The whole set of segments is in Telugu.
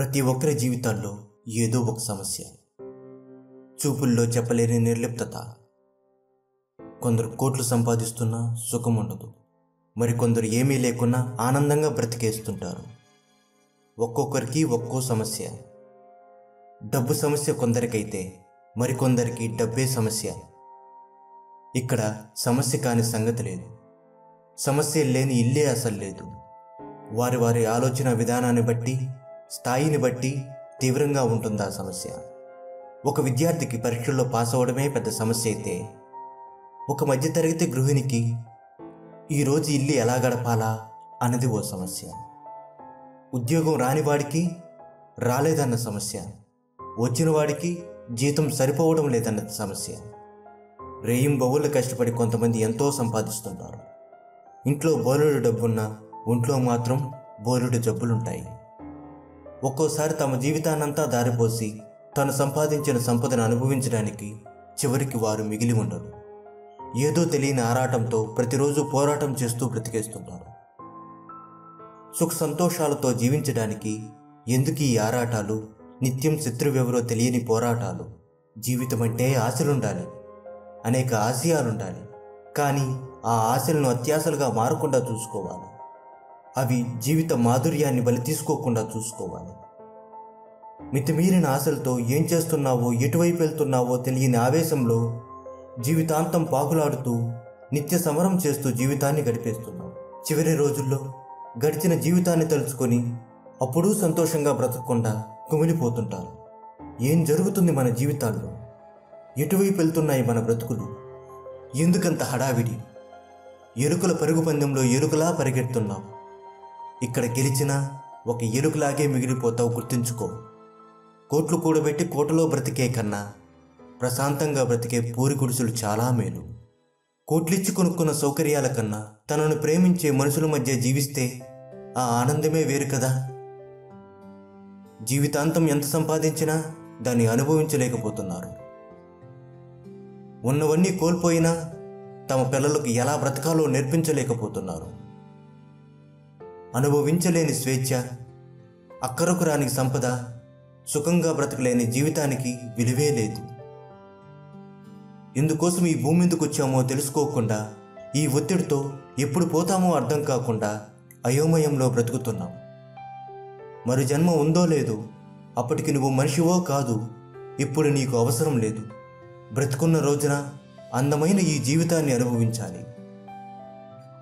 ప్రతి ఒక్కరి జీవితాల్లో ఏదో ఒక సమస్య. చూపుల్లో చెప్పలేని నిర్లిప్తత. కొందరు కోట్లు సంపాదిస్తున్నా సుఖం ఉండదు. మరికొందరు ఏమీ లేకున్నా ఆనందంగా బ్రతికేస్తుంటారు. ఒక్కొక్కరికి ఒక్కో సమస్య. డబ్బు సమస్య కొందరికైతే మరికొందరికి డబ్బే సమస్య. ఇక్కడ సమస్య కాని సంగతి లేదు. సమస్య లేని ఇల్లే అసలు లేదు. వారి వారి ఆలోచన విధానాన్ని బట్టి స్థాయిని బట్టి తీవ్రంగా ఉంటుంది ఆ సమస్య? ఒక విద్యార్థికి పరీక్షల్లో పాస్ అవ్వడమే పెద్ద సమస్య అయితే ఒక మధ్యతరగతి గృహిణికి ఈరోజు ఇల్లు ఎలా గడపాలా అన్నది ఓ సమస్య. ఉద్యోగం రానివాడికి రాలేదన్న సమస్య. వచ్చిన వాడికి జీతం సరిపోవడం లేదన్న సమస్య. రేయం బొవ్వులు కష్టపడి కొంతమంది ఎంతో సంపాదిస్తుంటారు ఇంట్లో బోలుడు డబ్బున్నా ఒంట్లో మాత్రం బోలుడు జబ్బులుంటాయి. ఒక్కోసారి తమ జీవితాన్నంతా దారిపోసి తను సంపాదించిన సంపదను అనుభవించడానికి చివరికి వారు మిగిలి ఉండరు. ఏదో తెలియని ఆరాటంతో ప్రతిరోజు పోరాటం చేస్తూ బ్రతికేస్తుంటారు. సుఖ సంతోషాలతో జీవించడానికి ఎందుకు ఈ ఆరాటాలు నిత్యం శత్రువెవరో తెలియని పోరాటాలు జీవితం అంటే ఆశలుండాలి అనేక ఆశయాలుండాలి. కానీ ఆ ఆశలను అత్యాశలుగా మారకుండా చూసుకోవాలి. అవి జీవిత మాధుర్యాన్ని బలి తీసుకోకుండా చూసుకోవాలి. మితిమీరిన ఆశలతో ఏం చేస్తున్నావో ఎటువైపు వెళ్తున్నావో తెలియని ఆవేశంలో జీవితాంతం పాకులాడుతూ నిత్య సమరం చేస్తూ జీవితాన్ని గడిపేస్తున్నావు చివరి రోజుల్లో గడిచిన జీవితాన్ని తలుచుకొని అప్పుడూ సంతోషంగా బ్రతకకుండా కుమిలిపోతుంటారు. ఏం జరుగుతుంది మన జీవితాల్లో? ఎటువైపు వెళ్తున్నాయి మన బ్రతుకులు? ఎందుకంత హడావిడి? ఎరుకల పరుగు పందెంలో ఎరుకలా పరిగెడుతున్నావు. ఇక్కడ గెలిచినా ఒక ఎరుకులాగే మిగిలిపోతావు గుర్తుంచుకో. కోట్లు కూడబెట్టి కోటలో బ్రతికే కన్నా ప్రశాంతంగా బ్రతికే పూరి గుడిసెలు చాలా మేలు. కోట్లిచ్చి కొనుక్కున్న సౌకర్యాల కన్నా తనను ప్రేమించే మనుషుల మధ్య జీవిస్తే ఆ ఆనందమే వేరు కదా. జీవితాంతం ఎంత సంపాదించినా దాన్ని అనుభవించలేకపోతున్నారు. ఉన్నవన్నీ కోల్పోయినా తమ పిల్లలకు ఎలా బ్రతకాలో నేర్పించలేకపోతున్నారు. అనుభవించలేని స్వేచ్ఛ అక్కరకు రాని సంపద సుఖంగా బ్రతకలేని జీవితానికి విలువే లేదు. ఎందుకోసం ఈ భూమి మీదకి వచ్చామో తెలుసుకోకుండా ఈ ఒత్తిడితో ఎప్పుడు పోతామో అర్థం కాకుండా అయోమయంలో బ్రతుకుతున్నాం. మరి జన్మ ఉందో లేదో అప్పటికి నువ్వు మనిషివో కాదు ఇప్పుడు నీకు అవసరం లేదు. బ్రతుకున్న రోజున అందమైన ఈ జీవితాన్ని అనుభవించాలి.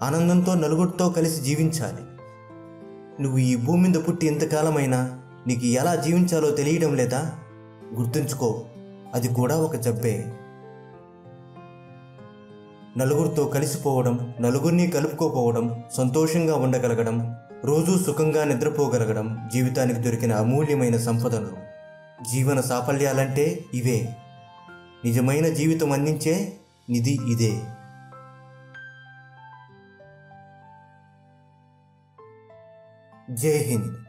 ఆనందంతో నలుగురితో కలిసి జీవించాలి. నువ్వు ఈ భూమి మీద పుట్టి ఎంతకాలమైనా నీకు ఎలా జీవించాలో తెలియడం లేదా? గుర్తుంచుకో అది కూడా ఒక జబ్బే. నలుగురితో కలిసిపోవడం నలుగురిని కలుపుకోపోవడం సంతోషంగా ఉండగలగడం రోజూ సుఖంగా నిద్రపోగలగడం జీవితానికి దొరికిన అమూల్యమైన సంపదలు. జీవన సాఫల్యాలంటే ఇవే. నిజమైన జీవితం అందించే నిధి ఇదే. जय हिंद।